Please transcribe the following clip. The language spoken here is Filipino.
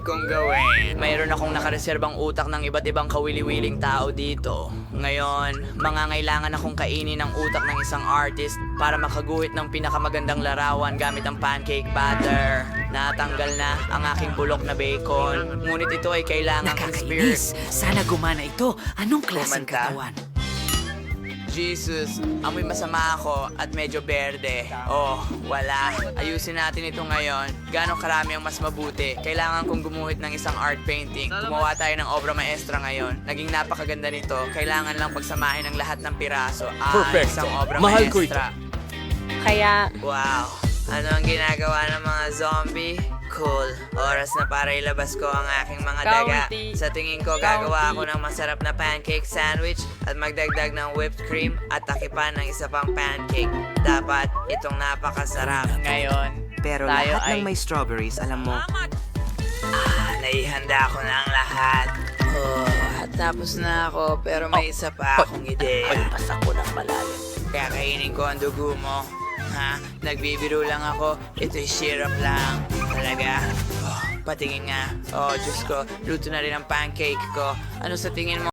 kong gawin. Mayroon akong nakareserbang utak ng iba't ibang kawili-wiling tao dito. Ngayon, mangangailangan akong kainin ang utak ng isang artist para makaguhit ng pinakamagandang larawan gamit ang pancake batter. Natanggal na ang aking bulok na bacon. Ngunit ito ay kailangan. Nakakainis. Sana gumana ito. Anong klaseng Kumanta? katawan? Jesus, amoy masama ako at medyo berde. Oh, wala. Ayusin natin ito ngayon. Gaano karami ang mas mabuti. Kailangan kong gumuhit ng isang art painting. Gumawa tayo ng obra maestra ngayon. Naging napakaganda nito. Kailangan lang pagsamahin ang lahat ng piraso. Ah, Perfecto. isang obra Mahal ko maestra. Kaya, Wow. Ano ang ginagawa ng mga zombie? Cool. Oras na para ilabas ko ang aking mga daga. County. Sa tingin ko, gagawa ako ng masarap na pancake sandwich at magdagdag ng whipped cream at takipan ng isa pang pancake. Dapat itong napakasarap. Ngayon, Pero tayo lahat ay... ng may strawberries, alam mo, Ah, naihanda ko na ang lahat. Oh, tapos na ako pero may isa pa akong ideya. Pagpasa ko ng malalim. Kaya kainin ko ang dugo mo. Ha? Nagbibiro lang ako. Ito'y syrup lang. Talaga? Oh, patingin nga. Oh, Diyos ko. Luto na rin ang pancake ko. Ano sa tingin mo?